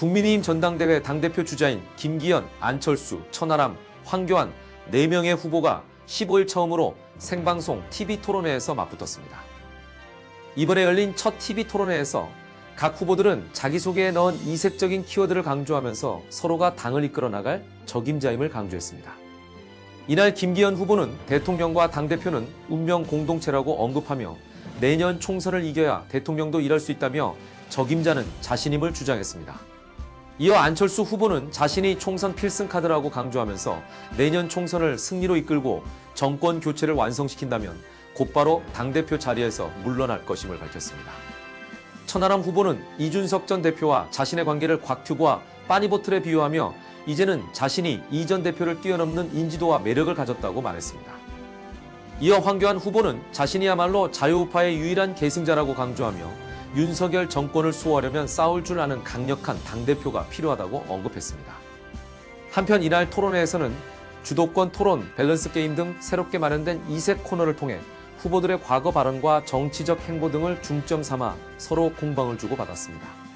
국민의힘 전당대회 당대표 주자인 김기현, 안철수, 천하람, 황교안 4명의 후보가 15일 처음으로 생방송 TV 토론회에서 맞붙었습니다. 이번에 열린 첫 TV 토론회에서 각 후보들은 자기소개에 넣은 이색적인 키워드를 강조하면서 서로가 당을 이끌어 나갈 적임자임을 강조했습니다. 이날 김기현 후보는 대통령과 당대표는 운명 공동체라고 언급하며 내년 총선을 이겨야 대통령도 일할 수 있다며 적임자는 자신임을 주장했습니다. 이어 안철수 후보는 자신이 총선 필승 카드라고 강조하면서 내년 총선을 승리로 이끌고 정권 교체를 완성시킨다면 곧바로 당대표 자리에서 물러날 것임을 밝혔습니다. 천하람 후보는 이준석 전 대표와 자신의 관계를 곽튜브와 빠니보틀에 비유하며 이제는 자신이 이 전 대표를 뛰어넘는 인지도와 매력을 가졌다고 말했습니다. 이어 황교안 후보는 자신이야말로 자유우파의 유일한 계승자라고 강조하며 윤석열 정권을 수호하려면 싸울 줄 아는 강력한 당대표가 필요하다고 언급했습니다. 한편 이날 토론회에서는 주도권 토론, 밸런스 게임 등 새롭게 마련된 이색 코너를 통해 후보들의 과거 발언과 정치적 행보 등을 중점 삼아 서로 공방을 주고받았습니다.